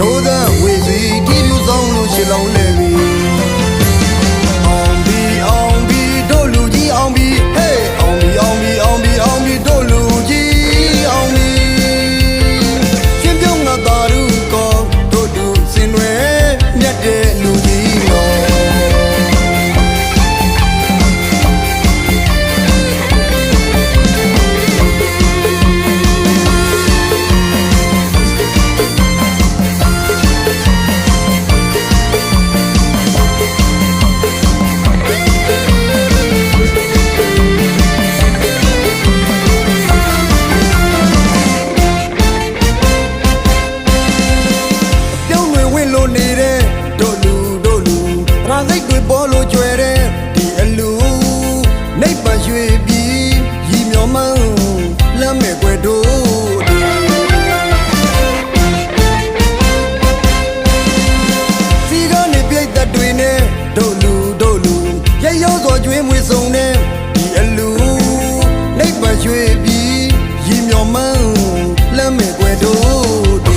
ဒိုးသက်ဝေစီတီးပြူဆောင်လို့ရှင်လုံးလေ ရင်မျောမှန်းလမ်းမဲ့ွယ်တို့